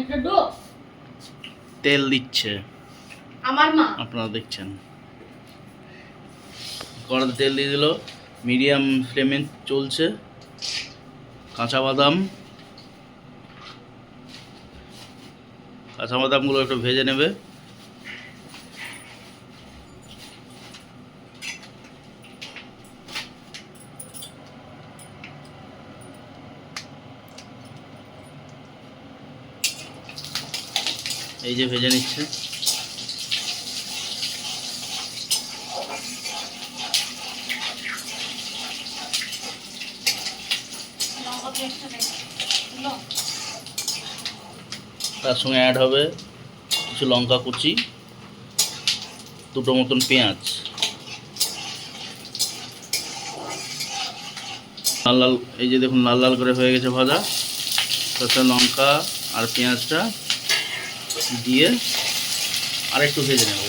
একটা তেল দিচ্ছে। আমার মা। আপনারা দেখছেন। কড়াতে তেল দিয়ে দিল। মিডিয়াম ফ্লেমে চলছে। কাঁচা বাদাম কাঁচা বাদামগুলো একটু ভেজে নেবে। এই যে ভেজে নিচ্ছে। তার সঙ্গে অ্যাড হবে কিছু লঙ্কা কুচি, দুটো মতন পেঁয়াজ। লাল লাল, এই যে দেখুন লাল লাল করে হয়ে গেছে ভাজা। তাতে লঙ্কা আর পেঁয়াজটা দিয়ে আর একটু ভেজে নেব।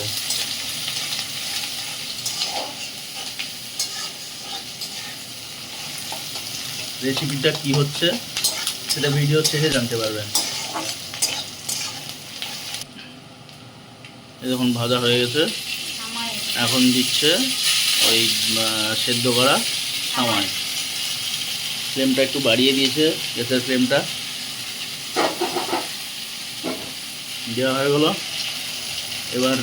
রেসিপিটা কি হচ্ছে? সেটা ভিডিও শেষে জানতে পারবেন। এই দেখুন, ভাজা হয়ে গেছে। এখন দিচ্ছে ওই সেদ্ধ করা সামাই। ফ্লেমটা একটু বাড়িয়ে দিয়েছে, গ্যাসের ফ্লেমটা দেওয়া হয়ে গেলো। এবার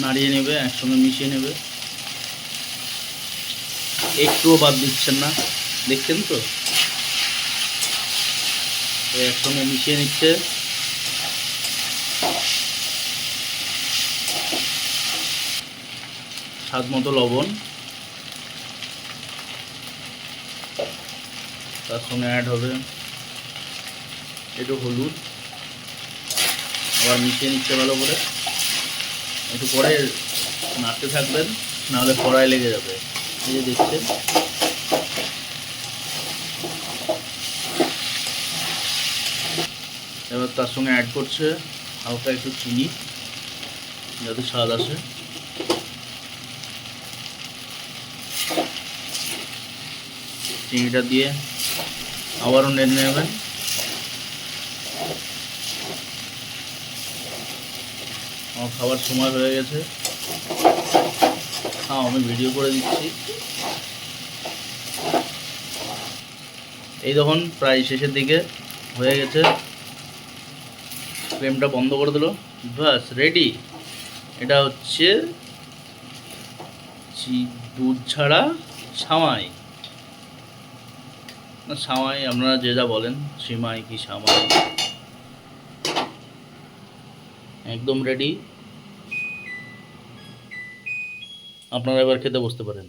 নাড়িয়ে নেবে, একসঙ্গে মিশিয়ে নেবে। একটুও বাদ দিচ্ছেন না। দেখছেন তো? একসঙ্গে মিশিয়ে নিচ্ছে। স্বাদ মতো লবণ। তার সঙ্গে অ্যাড হবে একটু হলুদ। আবার মিশিয়ে নিচ্ছে ভালো করে। একটু পরে নাড়তে থাকবেন, নাহলে কড়াই লেগে যাবে। এই যে দেখছেন এবার তার সঙ্গে অ্যাড করছে হালকা একটু চিনি, যাতে স্বাদ আসে। চিনিটা দিয়ে আবারও নেড়ে নেবেন। আমার খাবার সময় হয়ে গেছে। হ্যাঁ আমি ভিডিও করে দিচ্ছি। এই দেখুন, প্রায় শেষের দিকে হয়ে গেছে। ফ্লেমটা বন্ধ করে দিল। বাস রেডি এটা হচ্ছে দুধ ছাড়া সামাই। না, সামাই আপনারা যে যা বলেন, সিমাই কি সামাই? একদম রেডি আপনারা এবার খেতে বসতে পারেন।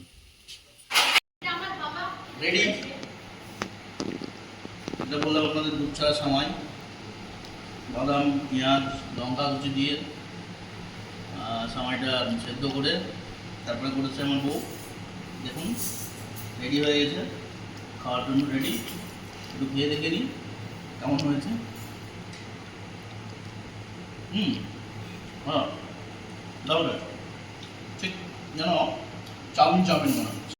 রেডি এটা বললাম আপনাদের দুধ ছাড়া সামাই বাদাম, পেঁয়াজ, লঙ্কা কুচি দিয়ে সময়টা সেদ্ধ করে তারপরে করেছে আমার বউ। দেখুন রেডি হয়ে গেছে। খাওয়ার জন্য রেডি একটু খেয়ে দেখে নিই, কেমন হয়েছে। হুম হ্যাঁ দারুণ ঠিক যেন চাউমিন চাউমিন মনে হচ্ছে